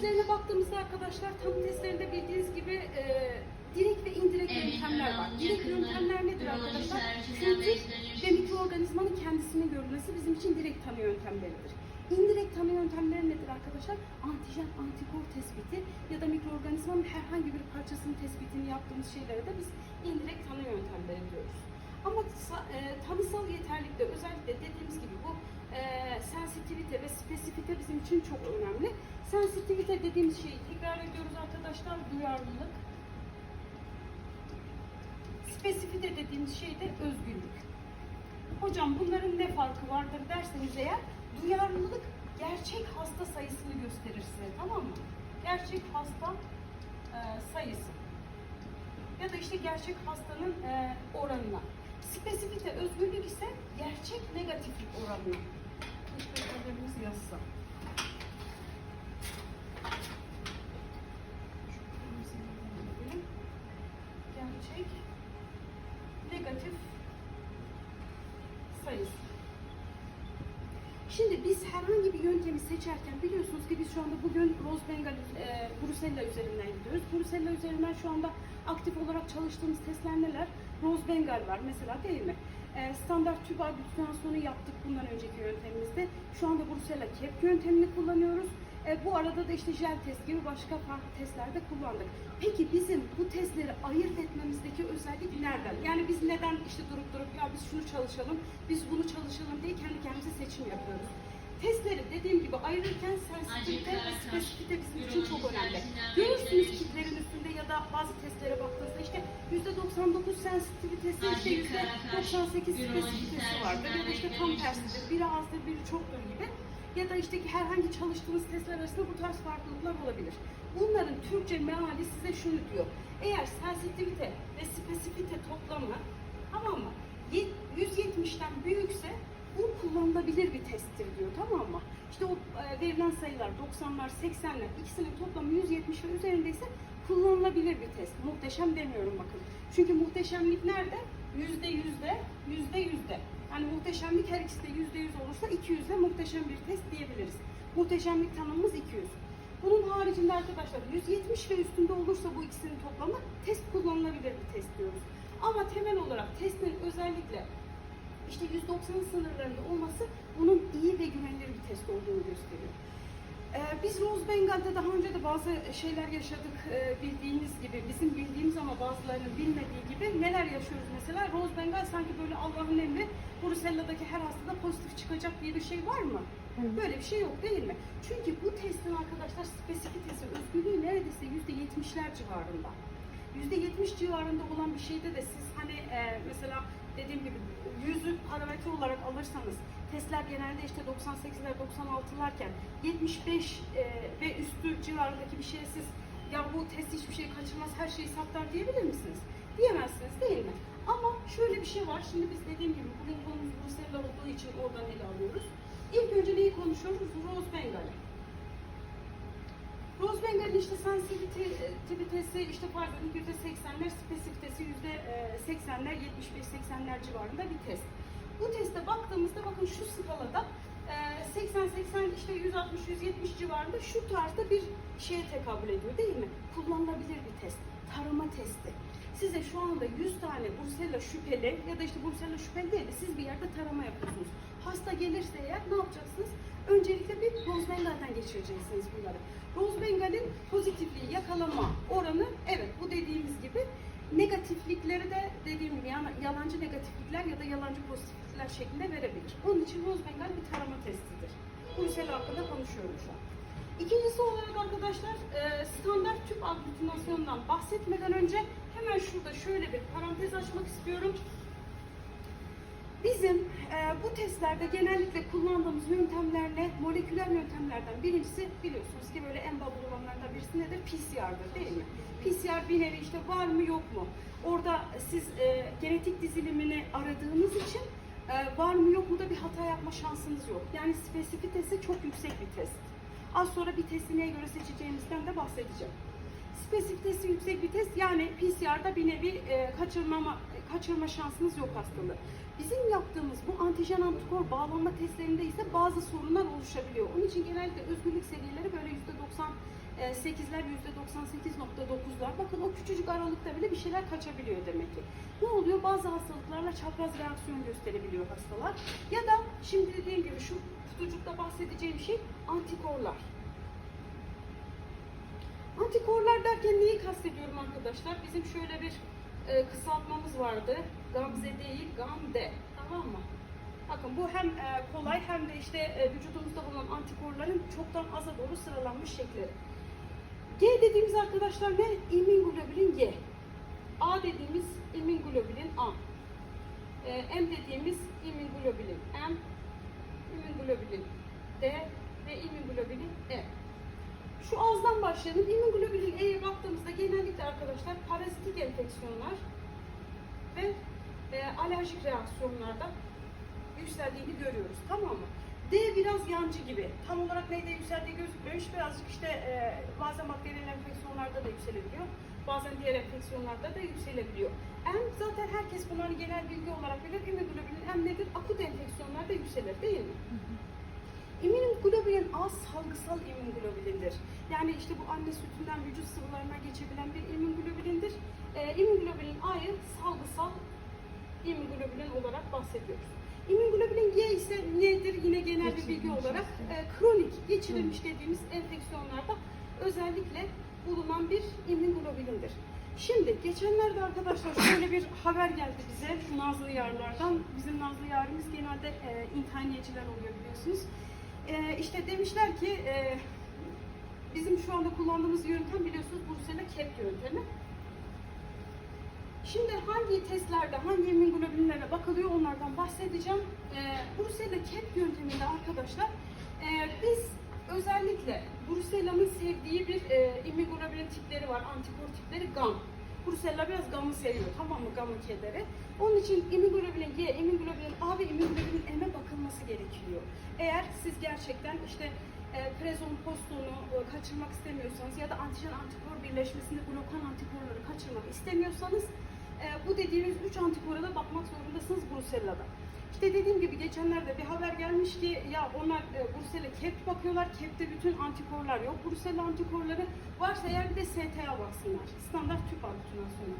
testlerine baktığımızda arkadaşlar tanı testlerinde bildiğiniz gibi e, direkt ve indirekt Evet, yöntemler var. Direkt yöntemler nedir arkadaşlar? ürolojistler. ve mikroorganizmanın kendisini görülmesi bizim için direkt tanı yöntemleridir. İndirekt tanı yöntemleri nedir arkadaşlar? Antijen, antikor tespiti ya da mikroorganizmanın herhangi bir parçasının tespitini yaptığımız şeylere de biz indirekt tanı yöntemleri diyoruz. Ama e, tanısal yeterlikte özellikle dediğimiz gibi bu e, sensitivite ve spesifite bizim için çok önemli. Sensitivite dediğimiz şeyi tekrar ediyoruz arkadaşlar, duyarlılık. Spesifite dediğimiz şey de özgürlük. Hocam bunların ne farkı vardır derseniz eğer duyarlılık gerçek hasta sayısını gösterir size tamam mı? Gerçek hasta e, sayısı. Ya da işte gerçek hastanın e, oranına. Spesifite özgürlük ise gerçek negatiflik oranına. Yes. Yöntemi seçerken biliyorsunuz ki biz şu anda bugün Rose Bengal, e, Brusella üzerinden gidiyoruz. Brusella üzerinden şu anda aktif olarak çalıştığımız testler neler? Rose Bengal var mesela değil mi? E, standart tüp aglutinasyonu yaptık bundan önceki yöntemimizde. Şu anda Brusella kep yöntemini kullanıyoruz. E, bu arada da işte jel test gibi başka farklı testlerde kullandık. Peki bizim bu testleri ayırt etmemizdeki özellik nereden? Yani biz neden işte durup durup ya biz şunu çalışalım, biz bunu çalışalım diye kendi kendimize seçim yapıyoruz. Testleri dediğim gibi ayırırken sensitivite ve spesifite bizim için çok önemli. Görürsünüz kitlerin üstünde ya da bazı testlere baktığınızda işte %99 sensitivitesi, işte %98 spesifitesi vardır ya da işte tam tersidir, biri azdır, biri çoktur gibi ya da işte herhangi çalıştığınız testler arasında bu tarz farklılıklar olabilir. Bunların Türkçe meali size şunu diyor. Eğer sensitivite ve spesifite toplamı tamam mı? Ye- 170'ten büyükse bu kullanılabilir bir testtir diyor tamam mı? İşte o e, verilen sayılar 90'lar 80'ler ikisinin toplamı 170 ve üzerindeyse kullanılabilir bir test. Muhteşem demiyorum bakın. Çünkü muhteşemlik nerede? Yüzde yüzde, yüzde yüzde. Yani muhteşemlik her ikisi de yüzde yüz olursa 200 de muhteşem bir test diyebiliriz. Muhteşemlik tanımımız 200. Bunun haricinde arkadaşlar 170 ve üstünde olursa bu ikisinin toplamı test kullanılabilir bir test diyoruz. Ama temel olarak testin özellikle işte 190 sınırlarında olması bunun iyi ve güvenilir bir test olduğunu gösteriyor. Ee, biz Rose Bengal'de daha önce de bazı şeyler yaşadık ee, bildiğiniz gibi, bizim bildiğimiz ama bazılarının bilmediği gibi neler yaşıyoruz mesela? Rose Bengal sanki böyle Allah'ın emri, Brusella'daki her hastada pozitif çıkacak diye bir şey var mı? Böyle bir şey yok değil mi? Çünkü bu testin arkadaşlar spesifitesi, özgürlüğü neredeyse %70'ler civarında. %70 civarında olan bir şeyde de siz hani e, mesela dediğim gibi parametre olarak alırsanız testler genelde işte 98'ler 96'larken 75 e, ve üstü civarındaki bir şeye siz ya bu test hiçbir şey kaçırmaz her şeyi saptar diyebilir misiniz? Diyemezsiniz değil mi? Ama şöyle bir şey var. Şimdi biz dediğim gibi bugün konumuz Brusella olduğu için oradan ele alıyoruz. İlk önce neyi konuşuyoruz? Rose Bengal'i. Rose Bengal'in işte sensitivitesi işte pardon yüzde seksenler, spesifitesi yüzde seksenler, 75-80'ler civarında bir test. Bu teste baktığımızda bakın şu skalada 80-80 işte 160-170 civarında şu tarzda bir şeye tekabül ediyor değil mi? Kullanılabilir bir test. Tarama testi. Size şu anda 100 tane Brusella şüpheli ya da işte Brusella şüpheli değil de siz bir yerde tarama yapıyorsunuz. Hasta gelirse eğer ne yapacaksınız? Öncelikle bir Rose Bengal'den geçireceksiniz bunları. Rose Bengal'in pozitifliği yakalama oranı evet bu dediğimiz gibi negatiflikleri de dediğim gibi yani yalancı negatiflikler ya da yalancı pozitiflikler şeklinde verebilir. Onun için Rose Bengal bir tarama testidir. Brusella hakkında konuşuyorum şu an. İkincisi olarak arkadaşlar e, standart tüp aglutinasyondan bahsetmeden önce hemen şurada şöyle bir parantez açmak istiyorum. Bizim e, bu testlerde genellikle kullandığımız yöntemlerle moleküler yöntemlerden birincisi biliyorsunuz ki böyle en baba olanlardan birisi nedir? PCR'dır değil mi? PCR bir nevi işte var mı yok mu? Orada siz e, genetik dizilimini aradığınız için e, var mı yok mu da bir hata yapma şansınız yok. Yani spesifitesi çok yüksek bir test. Az sonra bir testi neye göre seçeceğimizden de bahsedeceğim. Spesifitesi yüksek bir test yani PCR'da bir nevi e, kaçırmama, kaçırma şansınız yok hastalığı. Bizim yaptığımız bu antijen antikor bağlanma testlerinde ise bazı sorunlar oluşabiliyor. Onun için genellikle özgürlük seviyeleri böyle %90 E, 8'ler %98.9'lar. Bakın o küçücük aralıkta bile bir şeyler kaçabiliyor demek ki. Ne oluyor? Bazı hastalıklarla çapraz reaksiyon gösterebiliyor hastalar. Ya da şimdi dediğim gibi şu kutucukta bahsedeceğim şey antikorlar. Antikorlar derken neyi kastediyorum arkadaşlar? Bizim şöyle bir e, kısaltmamız vardı. Gamze değil, Gamde. Tamam mı? Bakın bu hem e, kolay hem de işte e, vücudumuzda bulunan antikorların çoktan aza doğru sıralanmış şekleri. G dediğimiz arkadaşlar ne? İmmunoglobulin Y. A dediğimiz immunoglobulin A. E, M dediğimiz immunoglobulin M. immunoglobulin D ve immunoglobulin E. Şu ağızdan başlayalım. İmmunoglobulin E'ye baktığımızda genellikle arkadaşlar parazitik enfeksiyonlar ve e, alerjik reaksiyonlarda yükseldiğini görüyoruz. Tamam mı? D biraz yancı gibi. Tam olarak neyde yükseldiği gözükmüyor. İşte birazcık işte e, bazen bakteriyel enfeksiyonlarda da yükselebiliyor. Bazen diğer enfeksiyonlarda da yükselebiliyor. M zaten herkes bunları genel bilgi olarak bilir. İmmunoglobulin M nedir? Akut enfeksiyonlarda yükselir değil mi? İmmünoglobulin A salgısal immünoglobulindir. Yani işte bu anne sütünden vücut sıvılarına geçebilen bir immünoglobulindir. Ee, immünoglobulin A'yı salgısal immünoglobulin olarak bahsediyoruz. İmmünoglobulin G ise nedir? Yine genel bir bilgi olarak e, kronik geçirilmiş dediğimiz enfeksiyonlarda özellikle bulunan bir immünoglobulindir. Şimdi geçenlerde arkadaşlar şöyle bir haber geldi bize şu Nazlı Yarlardan. Bizim Nazlı Yarımız genelde e, interniyeciler oluyor biliyorsunuz. E, işte demişler ki e, bizim şu anda kullandığımız yöntem biliyorsunuz Brusela kep yöntemi. Şimdi hangi testlerde, hangi immünoglobulinlere bakılıyor onlardan bahsedeceğim. E, Brusela kep yönteminde arkadaşlar e, biz özellikle Brusella'nın sevdiği bir e, immunoglobulin tipleri var, antikor tipleri GAM. Brusella biraz GAM'ı seviyor, tamam mı GAM'ı kederi. Onun için immunoglobulin G, immunoglobulin A ve immunoglobulin M'e gerekiyor. Eğer siz gerçekten işte e, prezon postonu e, kaçırmak istemiyorsanız ya da antijen antikor birleşmesinde blokan antikorları kaçırmak istemiyorsanız e, bu dediğimiz 3 antikora da bakmak zorundasınız Brusella'da. İşte dediğim gibi geçenlerde bir haber gelmiş ki ya onlar e, Brussel'e kep bakıyorlar. Kep'te bütün antikorlar yok. Brusella antikorları varsa eğer bir de STA baksınlar. Standart tüp aglutinasyonu.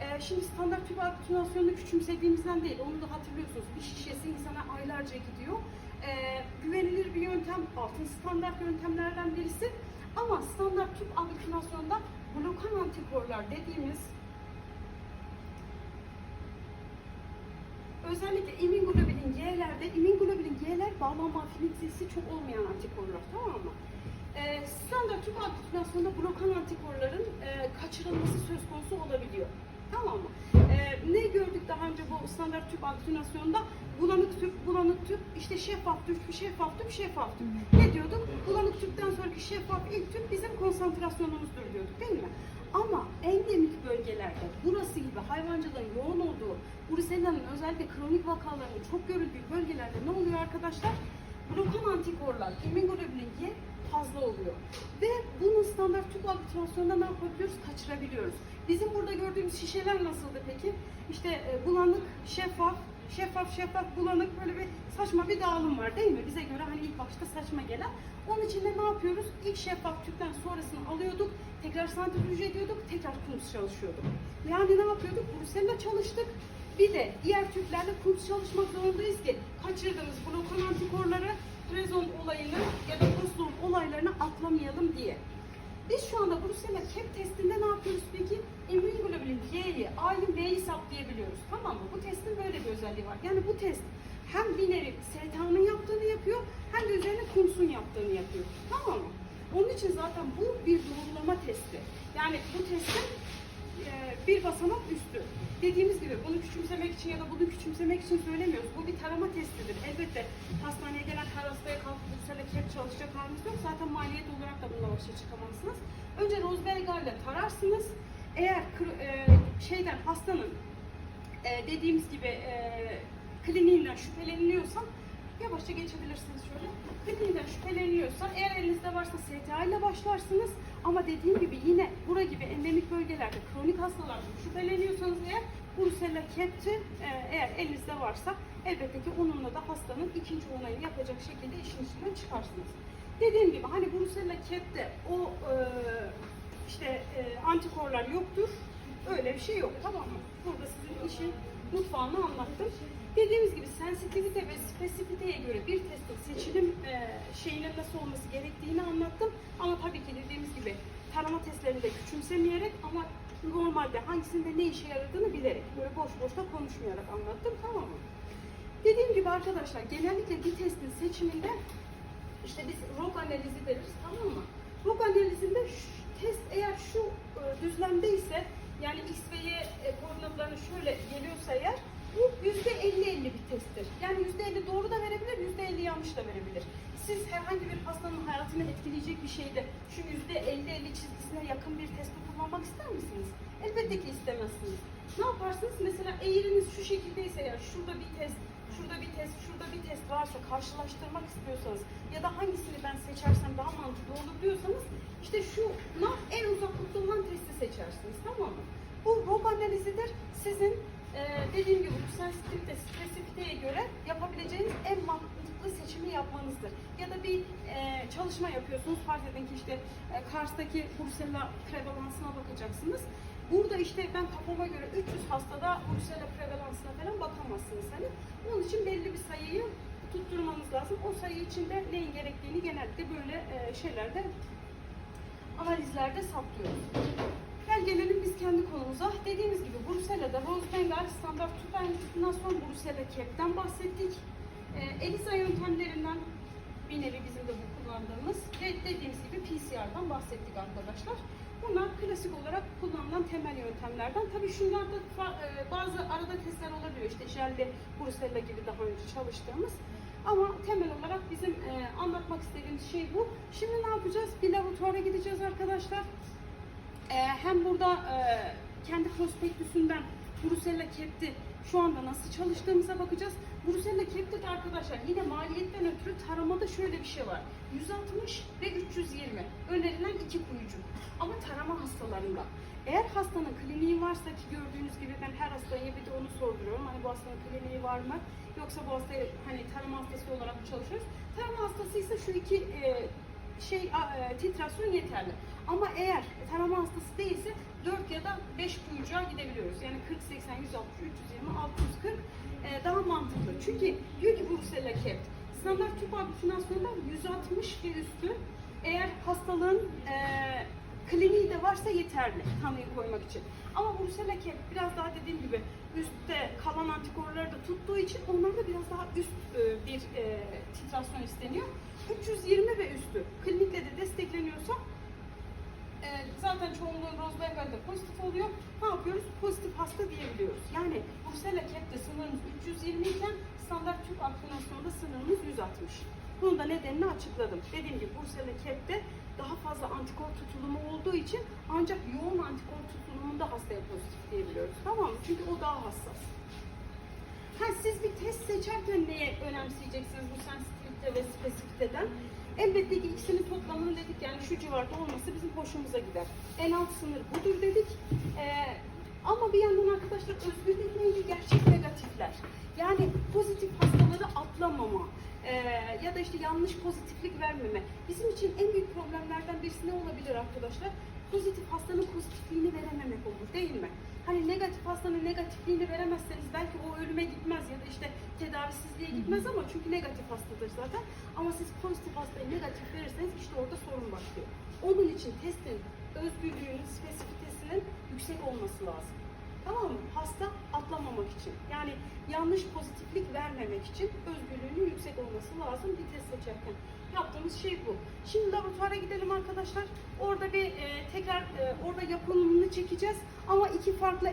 E, şimdi standart tüp aglutinasyonunu küçümsediğimizden değil. Onu da hatırlıyorsunuz. Bir şişesi insana aylarca gidiyor. E, güvenilir bir yöntem. Altın standart yöntemlerden birisi. Ama standart tüp aglutinasyonda blokan antikorlar dediğimiz özellikle immunoglobulin G'lerde immunoglobulin G'ler bağlanma afinitesi çok olmayan antikorlar tamam mı? Ee, standart tüp aglutinasyonda blokan antikorların e, kaçırılması söz konusu olabiliyor. Tamam mı? Ee, ne gördük daha önce bu standart tüp aglutinasyonda? Bulanık tüp, bulanık tüp, işte şeffaf tüp, şeffaf tüp, şeffaf tüp. Ne diyorduk? Bulanık tüpten sonraki şeffaf ilk tüp bizim konsantrasyonumuzdur diyorduk değil mi? Ama endemik bölgelerde burası gibi hayvancılığın yoğun olduğu, Brusella'nın özellikle kronik vakalarının çok görüldüğü bölgelerde ne oluyor arkadaşlar? Blokan antikorlar, immunoglobulin Y fazla oluyor. Ve bunun standart tüp aglutinasyonunda ne yapabiliyoruz? Kaçırabiliyoruz. Bizim burada gördüğümüz şişeler nasıldı peki? İşte e, bulanık, şeffaf, şeffaf şeffaf bulanık böyle bir saçma bir dağılım var değil mi? Bize göre hani ilk başta saçma gelen. Onun için de ne yapıyoruz? İlk şeffaf tüpten sonrasını alıyorduk, tekrar santrifüj ediyorduk, tekrar kumс çalışıyorduk. Yani ne yapıyorduk? Brusella çalıştık. Bir de diğer tüplerle kumс çalışmak zorundayız ki kaçırdığımız blokan antikorları prezon olayını atlamayalım diye. Biz şu anda Brusella kep testinde ne yapıyoruz peki? Immunoglobulin Y'yi, A'yı, B'yi saptayabiliyoruz. Tamam mı? Bu testin böyle bir özelliği var. Yani bu test hem bir nevi STA'nın yaptığını yapıyor hem de üzerine kumsun yaptığını yapıyor. Tamam mı? Onun için zaten bu bir doğrulama testi. Yani bu testin e, bir basamak üstü. Dediğimiz gibi bunu küçümsemek için ya da bunu küçümsemek için söylemiyoruz. Bu bir tarama testidir. Elbette hastaneye gelen her hastaya kalkıp Brüssel'e kep çalışacak haliniz yok. Zaten maliyet olarak da bununla başa çıkamazsınız. Önce Rosberger ile tararsınız. Eğer e, şeyden hastanın e, dediğimiz gibi e, kliniğinden şüpheleniliyorsa yavaşça geçebilirsiniz şöyle. Kliniğinden şüpheleniyorsa eğer elinizde varsa STA ile başlarsınız. Ama dediğim gibi yine bura gibi endemik bölgelerde kronik hastalardan şüpheleniyorsanız eğer Brusella kepti e, eğer elinizde varsa elbette ki onunla da hastanın ikinci onayını yapacak şekilde işin içinden çıkarsınız. Dediğim gibi hani Brusella Cap'te o e, işte e, antikorlar yoktur. Öyle bir şey yok tamam mı? Burada sizin işin mutfağını anlattım. Dediğimiz gibi sensitivite ve spesifiteye göre bir testin seçilim e, şeyinin nasıl olması gerektiğini anlattım. Ama tabii ki dediğimiz gibi tarama testlerini de küçümsemeyerek ama normalde hangisinde ne işe yaradığını bilerek böyle boş boş da konuşmayarak anlattım tamam mı? Dediğim gibi arkadaşlar genellikle bir testin seçiminde işte biz ROG analizi veririz tamam mı? ROG analizinde şu- test eğer şu e, düzlemdeyse yani X ve Y e, koordinatlarını şöyle geliyorsa eğer bu yüzde 50-50 bir testtir. Yani yüzde 50 doğru da verebilir, yüzde 50 yanlış da verebilir. Siz herhangi bir hastanın hayatını etkileyecek bir şeyde şu yüzde 50-50 çizgisine yakın bir testi kullanmak ister misiniz? Elbette ki istemezsiniz. Ne yaparsınız? Mesela eğriniz şu şekildeyse ya şurada bir test, şurada bir test, şurada bir test varsa karşılaştırmak istiyorsanız ya da hangisini ben seçersem daha mantıklı olur diyorsanız işte şu en uzaklıkta olan testi seçersiniz tamam mı? Bu ROG analizidir. Sizin e, dediğim gibi bu sensitivite, spesifiteye göre yapabileceğiniz en mantıklı seçimi yapmanızdır. Ya da bir e, çalışma yapıyorsunuz. Farz edin ki işte e, Kars'taki Brusella prevalansına bakacaksınız. Burada işte ben kafama göre 300 hastada Brusella prevalansına falan bakamazsınız hani. Onun için belli bir sayıyı tutturmanız lazım. O sayı içinde neyin gerektiğini genellikle böyle e, şeylerde analizlerde saplıyoruz. Gel gelelim biz kendi konumuza. Dediğimiz gibi Brusella'da Rose Bengal standart aynısından sonra Brusella Cap'ten bahsettik. E, ELISA yöntemlerinden bir nevi bizim de bu kullandığımız ve dediğimiz gibi PCR'dan bahsettik arkadaşlar. Bunlar klasik olarak kullanılan temel yöntemlerden. Tabii şunlarda e, bazı arada testler olabiliyor. İşte jelli Brusella gibi daha önce çalıştığımız. Ama temel olarak bizim e, anlatmak istediğimiz şey bu. Şimdi ne yapacağız? Bir laboratuvara gideceğiz arkadaşlar. E, hem burada kendi prospektüsünden Brusella Cap'ti şu anda nasıl çalıştığımıza bakacağız. Brusella Cap'te de arkadaşlar yine maliyetten ötürü taramada şöyle bir şey var. 160 ve 320 önerilen iki kuyucu. Ama tarama hastalarında. Eğer hastanın kliniği varsa ki gördüğünüz gibi ben her hastaya bir de onu sorduruyorum. Hani bu hastanın kliniği var mı? Yoksa bu hastaya hani tarama hastası olarak mı çalışıyoruz? Tarama hastasıysa şu iki e, şey e, titrasyon yeterli. Ama eğer tarama hastası değilse 4 ya da 5 kuyucuğa gidebiliyoruz. Yani 40, 80, 160, 320, 640 e, daha mantıklı. Çünkü diyor ki Brusella Capt standart tüp aglutinasyonda 160 ve üstü eğer hastalığın e, kliniği de varsa yeterli tanıyı koymak için. Ama Brusella Capt biraz daha dediğim gibi üstte kalan antikorları da tuttuğu için onlarda biraz daha üst e, bir e, titrasyon isteniyor. 320 ve üstü klinikle de destekleniyorsa çoğunluğun Rosberg'de pozitif oluyor. Ne yapıyoruz? Pozitif hasta diyebiliyoruz. Yani Brusella Cap'te sınırımız 320 iken standart tüp aklinasyonda sınırımız 160. Bunun da nedenini açıkladım. Dediğim gibi Brusella Cap'te daha fazla antikor tutulumu olduğu için ancak yoğun antikor tutulumunda hastaya pozitif diyebiliyoruz. Tamam mı? Çünkü o daha hassas. Ha, siz bir test seçerken neye önemseyeceksiniz bu sensitivite ve spesifiteden? Elbette ki ikisinin toplamını dedik yani şu civarda olması bizim hoşumuza gider. En alt sınır budur dedik. Ee, ama bir yandan arkadaşlar özgürlük neydi? Gerçek negatifler. Yani pozitif hastaları atlamama ee, ya da işte yanlış pozitiflik vermeme. Bizim için en büyük problemlerden birisi ne olabilir arkadaşlar? Pozitif hastanın pozitifliğini verememek olur değil mi? Hani negatif hastanın negatifliğini veremezseniz belki o ölüme gitmez ya da işte tedavisizliğe gitmez ama çünkü negatif hastadır zaten. Ama siz pozitif hastayı negatif verirseniz işte orada sorun başlıyor. Onun için testin özgürlüğünün, spesifitesinin yüksek olması lazım. Tamam mı? Hasta atlamamak için. Yani yanlış pozitiflik vermemek için özgürlüğünün yüksek olması lazım bir test seçerken. Yaptığımız şey bu. Şimdi laboratuvara gidelim arkadaşlar. Orada bir e, tekrar e, orada yapımını çekeceğiz. Ama iki farklı